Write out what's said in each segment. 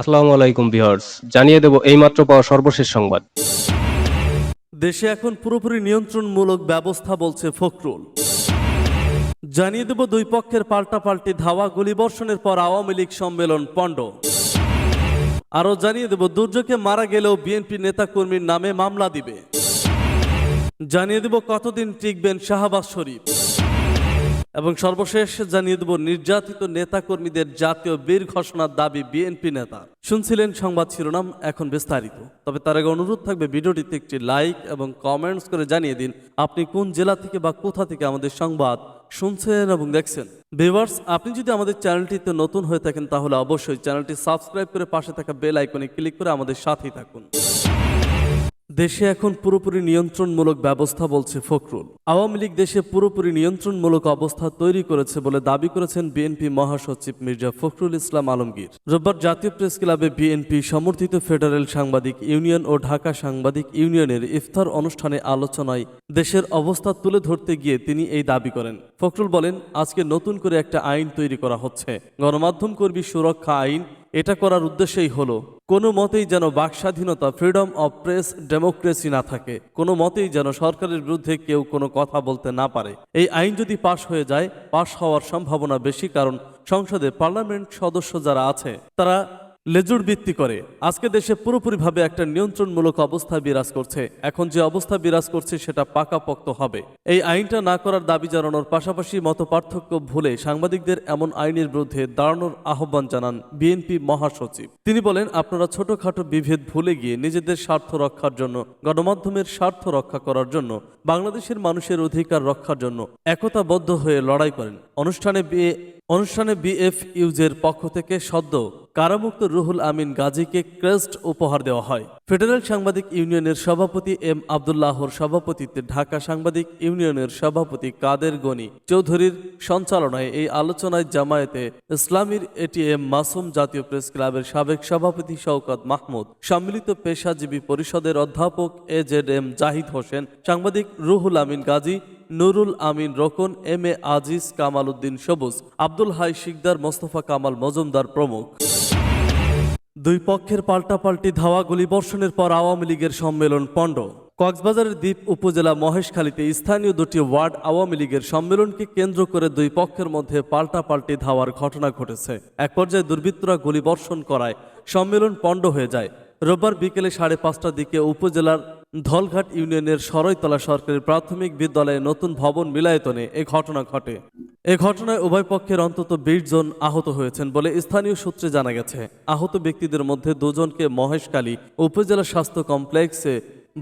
আসসালামু আলাইকুম ভিউয়ার্স, জানিয়ে দেব এইমাত্র পাওয়া সর্বশেষ সংবাদ। দেশে এখন পুরোপুরি নিয়ন্ত্রণমূলক ব্যবস্থা বলছে ফখরুল। জানিয়ে দেব দুই পক্ষের পাল্টাপাল্টি ধাওয়া গুলিবর্ষণের পর আওয়ামী লীগ সম্মেলন পণ্ড। আরও জানিয়ে দেব, দুর্যোগে মারা গেলেও বিএনপি নেতাকর্মীর নামে মামলা দিবে। জানিয়ে দেব কতদিন টিকবেন শাহবাজ শরীফ। এবং সর্বশেষ জানিয়ে দেব, নির্যাতিত নেতাকর্মীদের জাতীয় বীর ঘোষণার দাবি বিএনপি নেতা। শুনছিলেন সংবাদ শিরোনাম, এখন বিস্তারিত। তবে তার আগে অনুরোধ থাকবে, ভিডিওটিতে একটি লাইক এবং কমেন্টস করে জানিয়ে দিন, আপনি কোন জেলা থেকে বা কোথা থেকে আমাদের সংবাদ শুনছেন এবং দেখছেন। ভিউয়ার্স, আপনি যদি আমাদের চ্যানেলটিতে নতুন হয়ে থাকেন, তাহলে অবশ্যই চ্যানেলটি সাবস্ক্রাইব করে পাশে থাকা বেল আইকনে ক্লিক করে আমাদের সাথেই থাকুন। দেশে এখন পুরোপুরি নিয়ন্ত্রণমূলক ব্যবস্থা বলছে ফখরুল। আওয়ামী লীগ দেশে পুরোপুরি নিয়ন্ত্রণমূলক অবস্থা তৈরি করেছে বলে দাবি করেছেন বিএনপি মহাসচিব মির্জা ফখরুল ইসলাম আলমগীর। রোববার জাতীয় প্রেস ক্লাবে বিএনপি সমর্থিত ফেডারেল সাংবাদিক ইউনিয়ন ও ঢাকা সাংবাদিক ইউনিয়নের ইফতার অনুষ্ঠানে আলোচনায় দেশের অবস্থা তুলে ধরতে গিয়ে তিনি এই দাবি করেন। ফখরুল বলেন, আজকে নতুন করে একটা আইন তৈরি করা হচ্ছে। গণমাধ্যম কর্মী সুরক্ষা আইন এটা করার উদ্দেশ্যই হলো, কোনো মতেই যেন বাকস্বাধীনতা ফ্রিডম অফ প্রেস ডেমোক্রেসি না থাকে। কোনো মতেই যেন সরকারের বিরুদ্ধে কেউ কোনো কথা বলতে না পারে। এই আইন যদি পাশ হয়ে যায়, পাশ হওয়ার সম্ভাবনা বেশি, কারণ সংসদে পার্লামেন্ট সদস্য যারা আছে, তারা লেজুর ভিত্তি করে। আজকে দেশে পুরোপুরিভাবে একটা নিয়ন্ত্রণমূলক অবস্থা বিরাজ করছে। এখন যে অবস্থা বিরাজ করছে, সেটা পাকাপোক্ত হবে। এই আইনটা না করার দাবি জানানোর পাশাপাশি মত পার্থক্য ভুলে সাংবাদিকদের এমন আইনের বিরুদ্ধে দাঁড়ানোর আহ্বান জানান বিএনপি মহাসচিব। তিনি বলেন, আপনারা ছোটখাটো বিভেদ ভুলে গিয়ে নিজেদের স্বার্থ রক্ষার জন্য, গণমাধ্যমের স্বার্থ রক্ষা করার জন্য, বাংলাদেশের মানুষের অধিকার রক্ষার জন্য একতাবদ্ধ হয়ে লড়াই করেন। অনুষ্ঠানে বিয়ে অনুষ্ঠানে বিএফ ইউজের পক্ষ থেকে সদ্য কারামুক্ত রুহুল আমিন গাজীকে ক্রেস্ট উপহার দেওয়া হয়। ফেডারেল সাংবাদিক ইউনিয়নের সভাপতি এম আবদুল্লাহর সভাপতিত্বে ঢাকা সাংবাদিক ইউনিয়নের সভাপতি কাদের গনি চৌধুরীর সঞ্চালনায় এই আলোচনায় জামায়াতে ইসলামীর এটিএম মাসুম জাতীয় প্রেস ক্লাবের সাবেক সভাপতি শওকত মাহমুদ, সম্মিলিত পেশাজীবী পরিষদের অধ্যাপক A Z M Zahid Hossain, সাংবাদিক রুহুল আমিন গাজী নুরুল আমিন রোকন, এম এ আজিজ কামাল উদ্দিন সবুজ, আব্দুল হাই শিকদার, মোস্তফা কামাল মজুমদার প্রমুখ। দুই পক্ষের পাল্টাপাল্টি ধাওয়া গুলিবর্ষণের পর আওয়ামী লীগের সম্মেলন পণ্ড। কক্সবাজারের দ্বীপ উপজেলা মহেশখালীতে স্থানীয় দুটি ওয়ার্ড আওয়ামী লীগের সম্মেলনকে কেন্দ্র করে দুই পক্ষের মধ্যে পাল্টাপাল্টি ধাওয়ার ঘটনা ঘটেছে। এক পর্যায়ে দুর্বৃত্তরা গুলিবর্ষণ করায় সম্মেলন পণ্ড হয়ে যায়। রোববার বিকেলে সাড়ে পাঁচটার দিকে উপজেলার ধলঘাট ইউনিয়নের সরৈতলা সরকারি প্রাথমিক বিদ্যালয়ে নতুন ভবন মিলায়তনে এ ঘটনা ঘটে। এ ঘটনায় উভয় পক্ষের অন্তত বিশ জন আহত হয়েছেন বলে স্থানীয় সূত্রে জানা গেছে। আহত ব্যক্তিদের মধ্যে দুজনকে মহেশকালী উপজেলা স্বাস্থ্য কমপ্লেক্সে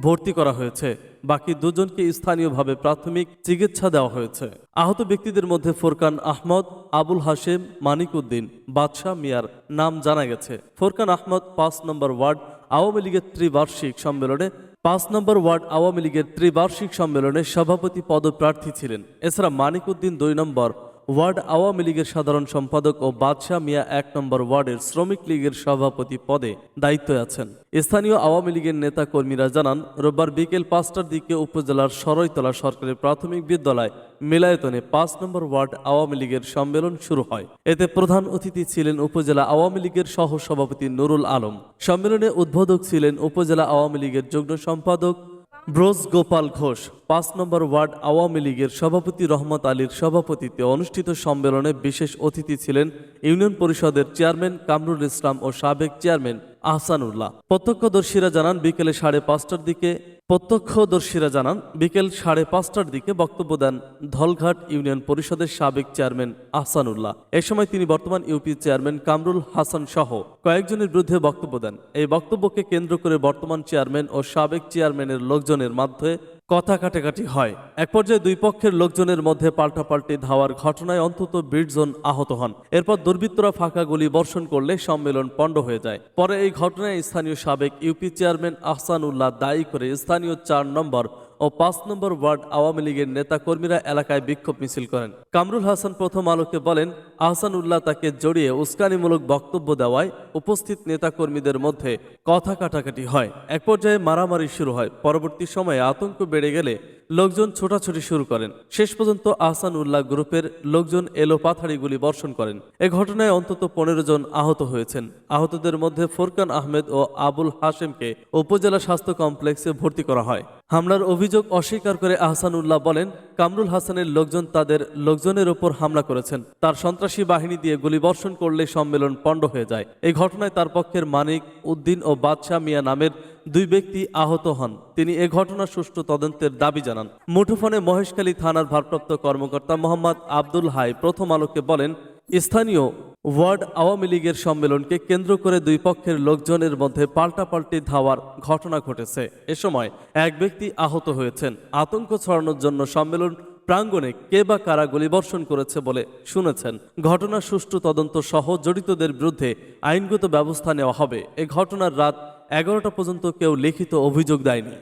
ভর্তি করা হয়েছে। বাকি দুজনকে স্থানীয়ভাবে প্রাথমিক চিকিৎসা দেওয়া হয়েছে। আহত ব্যক্তিদের মধ্যে ফোরকান আহমদ, আবুল হাশেম মানিক উদ্দিন বাদশাহ মিয়ার নাম জানা গেছে। ফোরকান আহমদ পাঁচ নম্বর ওয়ার্ড আওয়ামী লীগের ত্রিবার্ষিক সম্মেলনে পাঁচ নম্বর ওয়ার্ড আওয়ামী লীগের ত্রিবার্ষিক সম্মেলনে সভাপতি পদপ্রার্থী ছিলেন। এছাড়া মানিক উদ্দিন দুই নম্বর ওয়ার্ড আওয়ামী লীগের সাধারণ সম্পাদক ও বাদশাহ মিয়া এক নম্বর ওয়ার্ডের শ্রমিক লীগের সভাপতি পদে দায়িত্বে আছেন। স্থানীয় আওয়ামী লীগের নেতা কর্মীরা জানান, রোববার বিকেল পাঁচটার দিকে উপজেলার সরৈতলা সরকারি প্রাথমিক বিদ্যালয় মিলায়তনে পাঁচ নম্বর ওয়ার্ড আওয়ামী লীগের সম্মেলন শুরু হয়। এতে প্রধান অতিথি ছিলেন উপজেলা আওয়ামী লীগের সহ সভাপতি নুরুল আলম। সম্মেলনে উদ্বোধক ছিলেন উপজেলা আওয়ামী লীগের যুগ্ম সম্পাদক ব্রোজ গোপাল ঘোষ, পাঁচ নম্বর ওয়ার্ড আওয়ামী লীগের সভাপতি রহমত আলীর সভাপতিত্বে অনুষ্ঠিত সম্মেলনে বিশেষ অতিথি ছিলেন ইউনিয়ন পরিষদের চেয়ারম্যান কামরুল ইসলাম ও সাবেক চেয়ারম্যান আহসানুল্লাহ। প্রত্যক্ষদর্শীরা জানান, বিকেলে সাড়ে পাঁচটার দিকে প্রত্যক্ষদর্শীরা জানান, বিকেল সাড়ে পাঁচটার দিকে বক্তব্য দেন ধলঘাট ইউনিয়ন পরিষদের সাবেক চেয়ারম্যান আহসানুল্লাহ। এ সময় তিনি বর্তমান ইউপি চেয়ারম্যান কামরুল হাসান সহ কয়েকজনের বিরুদ্ধে বক্তব্য দেন। এই বক্তব্যকে কেন্দ্র করে বর্তমান চেয়ারম্যান ও সাবেক চেয়ারম্যানের লোকজনের মধ্যে কথা কাটাকাটি হয়। এক পর্যায়ে দুই পক্ষের লোকজনের মধ্যে পাল্টাপাল্টি ধাওয়ার ঘটনায় অন্তত বিশ জন আহত হন। এরপর দুর্বৃত্তরা ফাঁকা গুলি বর্ষণ করলে সম্মেলন পণ্ড হয়ে যায়। পরে এই ঘটনায় স্থানীয় সাবেক ইউপি চেয়ারম্যান আহসান উল্লাহ দায়ী করে স্থানীয় চার নম্বর ও পাঁচ নম্বর ওয়ার্ড আওয়ামী লীগের নেতাকর্মীরা এলাকায় বিক্ষোভ মিছিল করেন। কামরুল হাসান প্রথম আলোকে বলেন আহসান উল্লাহ তাকে জড়িয়ে উস্কানিমূলক বক্তব্য দেওয়ায় উপস্থিত নেতাকর্মীদের মধ্যে কথা কাটাকাটি হয়। এক পর্যায়ে মারামারি শুরু হয়। পরবর্তী সময়ে আতঙ্ক বেড়ে গেলে লোকজন ছোটাছুটি শুরু করেন। শেষ পর্যন্ত আহসান উল্লাহ গ্রুপের লোকজন এলো পাথাড়ি গুলি বর্ষণ করেন। এ ঘটনায় অন্তত পনেরো জন আহত হয়েছেন। আহতদের মধ্যে ফোরকান আহমেদ ও আবুল হাশেমকে উপজেলা স্বাস্থ্য কমপ্লেক্সে ভর্তি করা হয়। হামলার অভিযোগ অস্বীকার করে আহসান উল্লাহ বলেন, কামরুল হাসানের লোকজন তাদের লোকজনের ওপর হামলা করেছেন। তার সন্ত্রাসী বাহিনী দিয়ে গুলিবর্ষণ করলে সম্মেলন পণ্ড হয়ে যায়। এই ঘটনায় তার পক্ষের মানিক উদ্দিন ও বাদশাহ মিয়া নামের দুই ব্যক্তি আহত হন। তিনি এ ঘটনার সুষ্ঠু তদন্তের দাবি জানান। মুঠোফোনে মহেশখালী থানার ভারপ্রাপ্ত কর্মকর্তা মোহাম্মদ আব্দুল হাই প্রথম আলোকে বলেন, স্থানীয় ওয়ার্ড আওয়ামী লীগের সম্মেলনকে কেন্দ্র করে দুই পক্ষের লোকজনের মধ্যে পাল্টাপাল্টি ধাওয়ার ঘটনা ঘটেছে। এ সময় এক ব্যক্তি আহত হয়েছেন। আতঙ্ক ছড়ানোর জন্য সম্মেলন প্রাঙ্গণে কে বা কারা গুলিবর্ষণ করেছে বলে শুনেছেন। ঘটনার সুষ্ঠু তদন্ত সহ জড়িতদের বিরুদ্ধে আইনগত ব্যবস্থা নেওয়া হবে। এ ঘটনার রাত এগারোটা পর্যন্ত কেউ লিখিত অভিযোগ দেয়নি।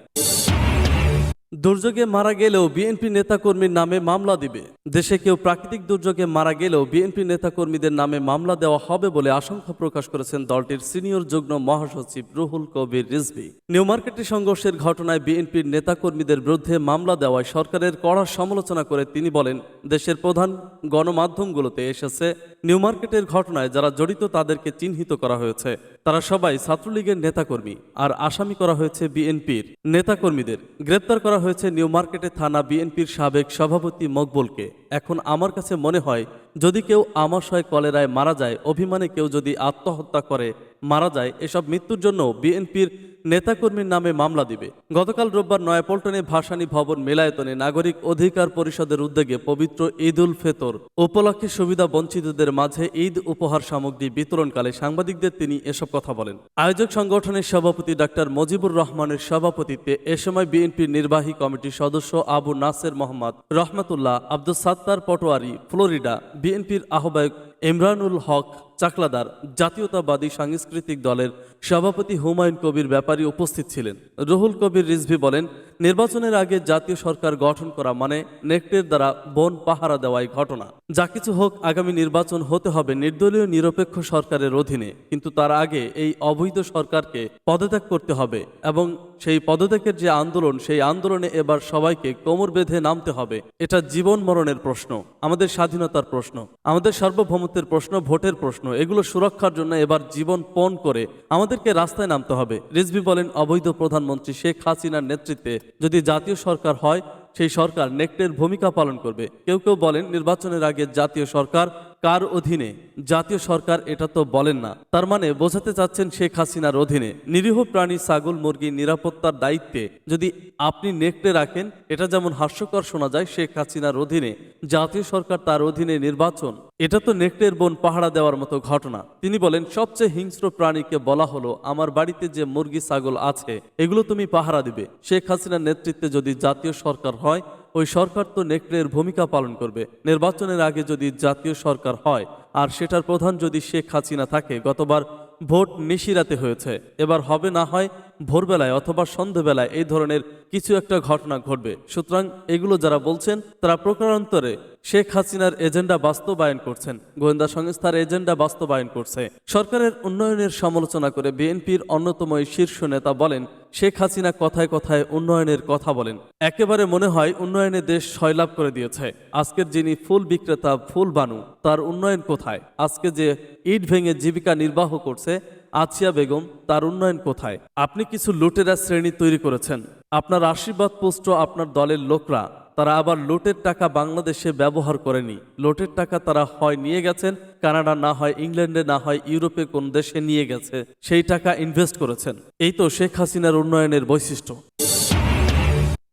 দুর্যোগে মারা গেলেও বিএনপি নেতাকর্মীর নামে মামলা দিবে। দেশে কেউ প্রাকৃতিক দুর্যোগে মারা গেলেও বিএনপি নেতাকর্মীদের নামে মামলা দেওয়া হবে বলে আশঙ্কা প্রকাশ করেছেন দলটির সিনিয়র যুগ্ম মহাসচিব রুহুল কবির রিজভি। নিউ মার্কেটে সংঘর্ষের ঘটনায় বিএনপির নেতাকর্মীদের বিরুদ্ধে মামলা দেওয়ায় সরকারের কড়া সমালোচনা করে তিনি বলেন, দেশের প্রধান গণমাধ্যমগুলোতে এসেছে নিউ মার্কেটের ঘটনায় যারা জড়িত তাদেরকে চিহ্নিত করা হয়েছে। তারা সবাই ছাত্রলীগের নেতাকর্মী, আর আসামি করা হয়েছে বিএনপির নেতাকর্মীদের। গ্রেপ্তার করা হয়েছে নিউ মার্কেটে থানা বিএনপির সাবেক সভাপতি মকবুলকে। এখন আমার কাছে মনে হয়, যদি কেউ আমাশয় কলেরায় মারা যায়, অভিমানে কেউ যদি আত্মহত্যা করে মারা যায়, এসব মৃত্যুর জন্য বিএনপির নেতাকর্মীর নামে মামলা দিবে। গতকাল রোববার নয়াপল্টনে ভাসানী ভবন মেলায়তনে নাগরিক অধিকার পরিষদের উদ্যোগে পবিত্র ঈদ উল ফেতর। উপলক্ষে সুবিধা বঞ্চিতদের মাঝে ঈদ উপহার সামগ্রী বিতরণকালে সাংবাদিকদের তিনি এসব কথা বলেন। আয়োজক সংগঠনের সভাপতি ডাক্তার মজিবুর রহমানের সভাপতিত্বে এ সময় বিএনপির নির্বাহী কমিটির সদস্য আবু নাসের মোহাম্মদ, রহমাতুল্লাহ আব্দুল সাত্তার পটোয়ারি, ফ্লোরিডা, বিএনপির আহ্বায়ক ইমরানুল হক চাকলাদার জাতীয়তাবাদী সাংস্কৃতিক দলের সভাপতি হুমায়ুন কবির ব্যাপারী উপস্থিত ছিলেন। রুহুল কবির রিজভি বলেন, নির্বাচনের আগে জাতীয় সরকার গঠন করা মানে নেকটের দ্বারা বন পাহারা দেওয়াই ঘটনা। যা কিছু হোক, আগামী নির্বাচন হতে হবে নির্দলীয় নিরপেক্ষ সরকারের অধীনে। কিন্তু তার আগে এই অবৈধ সরকারকে পদত্যাগ করতে হবে এবং সেই পদত্যাগের যে আন্দোলন, সেই আন্দোলনে এবার সবাইকে কোমর বেঁধে নামতে হবে। এটা জীবন মরণের প্রশ্ন, আমাদের স্বাধীনতার প্রশ্ন, আমাদের সার্বভৌমত্বের প্রশ্ন, ভোটের প্রশ্ন। এগুলো সুরক্ষার জন্য এবার জীবন পণ করে আমাদেরকে রাস্তায় নামতে হবে। রিজভি বলেন, অবৈধ প্রধানমন্ত্রী শেখ হাসিনার নেতৃত্বে যদি জাতীয় সরকার হয়, সেই সরকার নেকটের ভূমিকা পালন করবে। কেউ কেউ বলেন, নির্বাচনের আগে জাতীয় সরকার কার অধীনে? জাতীয় সরকার এটা তো বলেন না। তার মানে বোঝাতে চাচ্ছেন শেখ হাসিনার অধীনে। নিরীহ প্রাণী, ছাগল, মুরগি নিরাপত্তার দায়িত্বে যদি আপনি নেকটে রাখেন, এটা যেমন হাস্যকর শোনা যায়, শেখ হাসিনার অধীনে। জাতীয় সরকার তার অধীনে নির্বাচন, এটা তো নেকটের বোন পাহারা দেওয়ার মতো ঘটনা। তিনি বলেন, সবচেয়ে হিংস্র প্রাণীকে বলা হলো, আমার বাড়িতে যে মুরগি, ছাগল আছে, এগুলো তুমি পাহারা দিবে। শেখ হাসিনার নেতৃত্বে যদি জাতীয় সরকার হয় ওই সরকার তো নেকড়ের ভূমিকা পালন করবে। নির্বাচনের আগে যদি জাতীয় সরকার হয়, আর সেটার প্রধান যদি শেখ হাসিনা থাকে, গতবার ভোট নিশিরাতে হয়েছে। এবার হবে না হয় ভোরবেলায় অথবা সন্ধেবেলায় এই ধরনের কিছু একটা ঘটনা ঘটবে। সুতরাং এগুলো যারা বলছেন, তারা প্রকারান্তরে শেখ হাসিনার এজেন্ডা বাস্তবায়ন করছেন, গোয়েন্দা সংস্থার এজেন্ডা বাস্তবায়ন করছে। সরকারের উন্নয়নের সমালোচনা করে বিএনপির অন্যতম শীর্ষ নেতা বলেন, শেখ হাসিনা কথায় কথায় উন্নয়নের কথা বলেন। একেবারে মনে হয় উন্নয়নে দেশ সয়লাভ করে দিয়েছে। আজকের যিনি ফুল বিক্রেতা ফুল বানু, তার উন্নয়ন কোথায়? আজকে যে ইট ভেঙে জীবিকা নির্বাহ করছে আছিয়া বেগম, তার উন্নয়ন কোথায়? আপনি কিছু লুটেরা শ্রেণি তৈরি করেছেন। আপনার আশীর্বাদ পুষ্ট আপনার দলের লোকরা। তারা আবার লোটের টাকা বাংলাদেশে ব্যবহার করেনি। লোটের টাকা তারা হয় নিয়ে গেছেন, কানাডা না হয় ইংল্যান্ডে, না হয় ইউরোপে কোন দেশে নিয়ে গেছে, সেই টাকা ইনভেস্ট করেছেন। এই তো শেখ হাসিনার উন্নয়নের বৈশিষ্ট্য।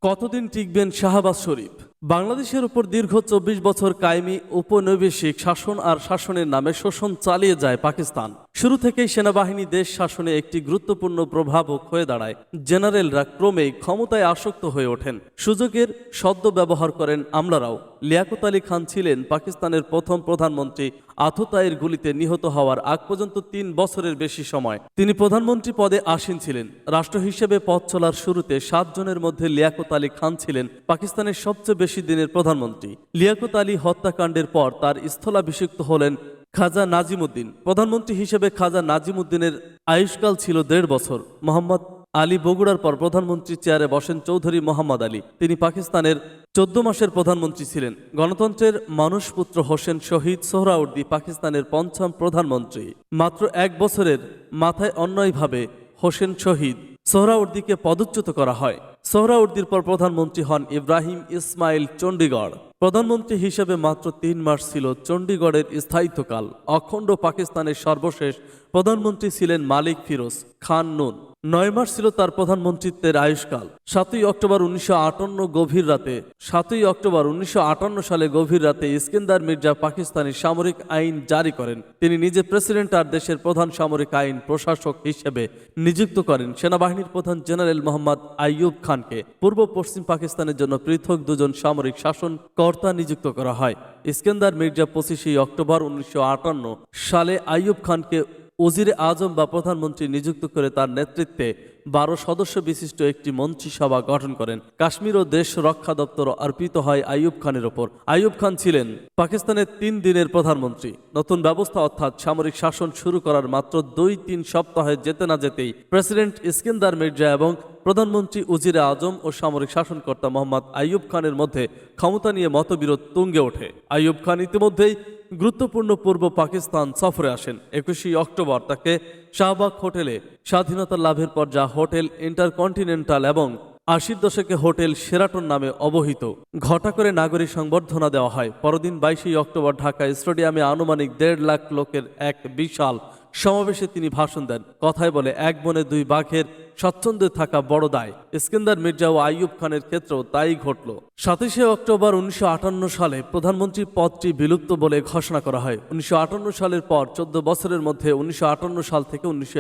কতদিন টিকবেন শাহবাজ শরীফ? বাংলাদেশের উপর দীর্ঘ চব্বিশ বছর কায়েমি উপনিবেশিক শাসন আর শাসনের নামে শোষণ চালিয়ে যায় পাকিস্তান। শুরু থেকেই সেনাবাহিনী দেশ শাসনে একটি গুরুত্বপূর্ণ প্রভাবক হয়ে দাঁড়ায়। জেনারেলরা ক্রমেই ক্ষমতায় আসক্ত হয়ে ওঠেন। সুযোগের সদ্য ব্যবহার করেন আমলারাও। লিয়াকত আলী খান ছিলেন পাকিস্তানের প্রথম প্রধানমন্ত্রী। আথুতায়ের গুলিতে নিহত হওয়ার আগ পর্যন্ত তিন বছরের বেশি সময়। তিনি প্রধানমন্ত্রী পদে আসীন ছিলেন। রাষ্ট্র হিসেবে পথ চলার শুরুতে সাতজনের মধ্যে লিয়াকত আলী খান ছিলেন পাকিস্তানের সবচেয়ে বেশি দিনের প্রধানমন্ত্রী। লিয়াকত আলী হত্যাকাণ্ডের পর তার স্থলাভিষিক্ত হলেন খাজা নাজিমুদ্দিন, প্রধানমন্ত্রী হিসেবে খাজা নাজিমুদ্দিনের আয়ুষ্কাল ছিল দেড় বছর। মোহাম্মদ আলী বগুড়ার পর প্রধানমন্ত্রী চেয়ারে বসেন চৌধুরী মোহাম্মদ আলী। তিনি পাকিস্তানের চোদ্দ মাসের প্রধানমন্ত্রী ছিলেন। গণতন্ত্রের মানুষপুত্র হোসেন শহীদ সোহরাউদ্দি পাকিস্তানের পঞ্চম প্রধানমন্ত্রী। মাত্র এক বছরের মাথায় অন্যায়ভাবে হোসেন শহীদ সোহরাউদ্দিকে পদচ্যুত করা হয়। সোহরাউদ্দির পর প্রধানমন্ত্রী হন ইব্রাহিম ইসমাইল চণ্ডীগড়। প্রধানমন্ত্রী হিসেবে মাত্র তিন মাস ছিল চণ্ডীগড়ের স্থায়িত্বকাল। অখণ্ড পাকিস্তানের সর্বশেষ প্রধানমন্ত্রী ছিলেন মালিক ফিরোজ খান নুন। নয় মাস ছিল তার প্রধানমন্ত্রিত্বের আয়ুষ্কাল। সাতই অক্টোবর উনিশশো আটান্ন গভীর রাতে, সাতই অক্টোবর উনিশশো আটান্ন সালে গভীর রাতে ইস্কেন্দার মির্জা পাকিস্তানি সামরিক আইন জারি করেন। তিনি নিজে প্রেসিডেন্ট আর দেশের প্রধান সামরিক আইন প্রশাসক হিসেবে নিযুক্ত করেন। সেনাবাহিনীর প্রধান জেনারেল মোহাম্মদ আইয়ুব খানকে। পূর্ব পশ্চিম পাকিস্তানের জন্য পৃথক দুজন সামরিক শাসন কর্তা নিযুক্ত করা হয়। ইস্কেন্দার মির্জা পঁচিশে অক্টোবর উনিশশো আটান্ন সালে আইয়ুব খানকে ওজিরে আজম বা প্রধানমন্ত্রী নিযুক্ত করে তার নেতৃত্বে বারো সদস্য বিশিষ্ট একটি মন্ত্রিসভা গঠন করেন। কাশ্মীর ও দেশ রক্ষা দপ্তর অর্পিত হয় আইয়ুব খানের ওপর। আইয়ুব খান ছিলেন পাকিস্তানের তিন দিনের প্রধানমন্ত্রী। নতুন ব্যবস্থা অর্থাৎ সামরিক শাসন শুরু করার মাত্র দুই তিন সপ্তাহে যেতে না যেতেই প্রেসিডেন্ট ইস্কেন্দার মির্জা এবং প্রধানমন্ত্রী উজিরে আজম ও সামরিক শাসনকর্তা মোহাম্মদ আইয়ুব খানের মধ্যে ক্ষমতা নিয়ে মতবিরোধ তুঙ্গে ওঠে। আইয়ুব খান ইতিমধ্যেই গুরুত্বপূর্ণ পূর্ব পাকিস্তান সফরে আসেন। একুশে অক্টোবর তাকে শাহবাগ হোটেলে স্বাধীনতা লাভের পর যা হোটেল ইন্টারকন্টিনেন্টাল এবং আশির দশকে হোটেল সেরাটন নামে অবহিত। ঘটা করে নাগরিক সংবর্ধনা দেওয়া হয়। পরদিন বাইশে অক্টোবর ঢাকা স্টেডিয়ামে আনুমানিক দেড় লাখ লোকের এক বিশাল সমাবেশে তিনি ভাষণ দেন। কথায় বলে, এক বনে দুই বাঘের স্বচ্ছন্দে থাকা বড় দায়। ইস্কেন্দার মির্জা ও আইয়ুব খানের ক্ষেত্রেও তাই ঘটল। সাতাশে অক্টোবর উনিশশো সালে প্রধানমন্ত্রীর পদটি বিলুপ্ত বলে ঘোষণা করা হয়। উনিশশো সালের পর চোদ্দ বছরের মধ্যে উনিশশো সাল থেকে উনিশশো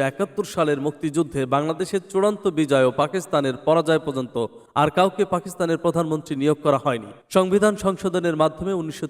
সালের মুক্তিযুদ্ধে বাংলাদেশের চূড়ান্ত বিজয় ও পাকিস্তানের পরাজয় পর্যন্ত আর কাউকে পাকিস্তানের প্রধানমন্ত্রী নিয়োগ করা হয়নি। সংবিধান সংশোধনের মাধ্যমে উনিশশো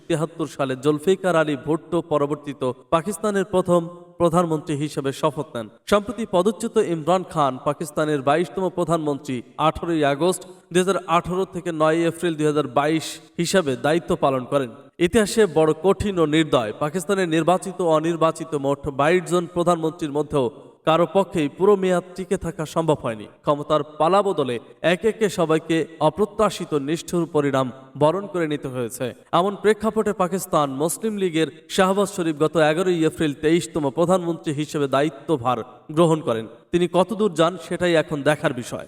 সালে জুলফিকার আলী ভুট্টো পরবর্তীত পাকিস্তানের প্রথম প্রধানমন্ত্রী হিসেবে শপথ নেন। সম্প্রতি পদচ্যুত ইমরান খান পাকিস্তানের বাইশতম প্রধানমন্ত্রী আঠারোই আগস্ট দুই হাজার আঠারো থেকে নয় এপ্রিল দুই হাজার বাইশ হিসাবে দায়িত্ব পালন করেন। ইতিহাসে বড় কঠিন ও নির্দয়। পাকিস্তানের নির্বাচিত অনির্বাচিত মোট বাইশ জন প্রধানমন্ত্রীর মধ্যেও কারও পক্ষেই পুরো মেয়াদ টিকে থাকা সম্ভব হয়নি। ক্ষমতার পালা বদলে এক একে সবাইকে অপ্রত্যাশিত নিষ্ঠুর পরিণাম বরণ করে নিতে হয়েছে। এমন প্রেক্ষাপটে পাকিস্তান মুসলিম লীগের শাহবাজ শরীফ গত এগারোই এপ্রিল তেইশতম প্রধানমন্ত্রী হিসেবে দায়িত্বভার গ্রহণ করেন। তিনি কতদূর যান সেটাই এখন দেখার বিষয়।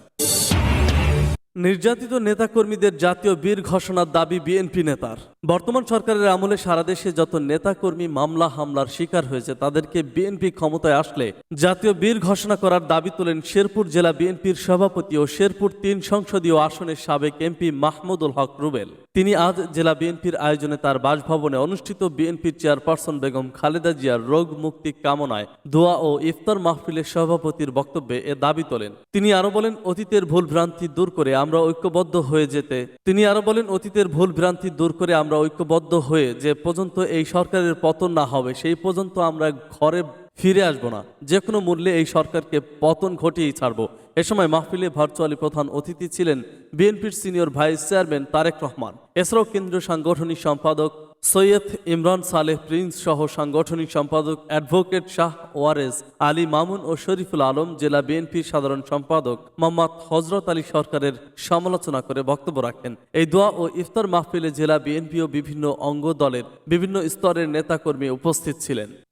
নির্যাতিত নেতাকর্মীদের জাতীয় বীর ঘোষণার দাবি বিএনপি নেতার। বর্তমান সরকারের আমলে সারা দেশে যত নেতাকর্মী মামলা হামলার শিকার হয়েছে, তাদেরকে বিএনপি ক্ষমতায় আসলে জাতীয় বীর ঘোষণা করার দাবি তোলেন শেরপুর জেলা বিএনপির সভাপতি ও শেরপুর তিন সংসদীয় আসনের সাবেক এমপি মাহমুদুল হক রুবেল। তিনি আজ জেলা বিএনপির আয়োজনে তার বাসভবনে অনুষ্ঠিত বিএনপির চেয়ারপারসন বেগম খালেদা জিয়ার রোগ মুক্তি কামনায় দোয়া ও ইফতার মাহফিলের সভাপতির বক্তব্যে এ দাবি তোলেন। তিনি আরও বলেন, অতীতের ভুল ভ্রান্তি দূর করে আমরা ঐক্যবদ্ধ হয়ে যেতে তিনি আরও বলেন, অতীতের ভুল ভ্রান্তি দূর করে আমরা ঐক্যবদ্ধ হয়ে যে পর্যন্ত এই সরকারের পতন না হবে, সেই পর্যন্ত আমরা ঘরে ফিরে আসব না। যে কোনো মূল্যে এই সরকারকে পতন ঘটিয়েই ছাড়ব। এ সময় মাহফিলে ভার্চুয়ালি প্রধান অতিথি ছিলেন বিএনপির senior vice chairman Tarique Rahman. এছাড়াও কেন্দ্রীয় সাংগঠনিক সম্পাদক সৈয়দ ইমরান সালেহ প্রিন্স সহ সাংগঠনিক সম্পাদক অ্যাডভোকেট শাহ ওয়ারেস আলী মামুন ও শরীফুল আলম জেলা বিএনপির সাধারণ সম্পাদক মোহাম্মদ হজরত আলী সরকারের সমালোচনা করে বক্তব্য রাখেন। এই দোয়া ও ইফতার মাহফিলে জেলা বিএনপি ও বিভিন্ন অঙ্গ দলের বিভিন্ন স্তরের নেতাকর্মী উপস্থিত ছিলেন।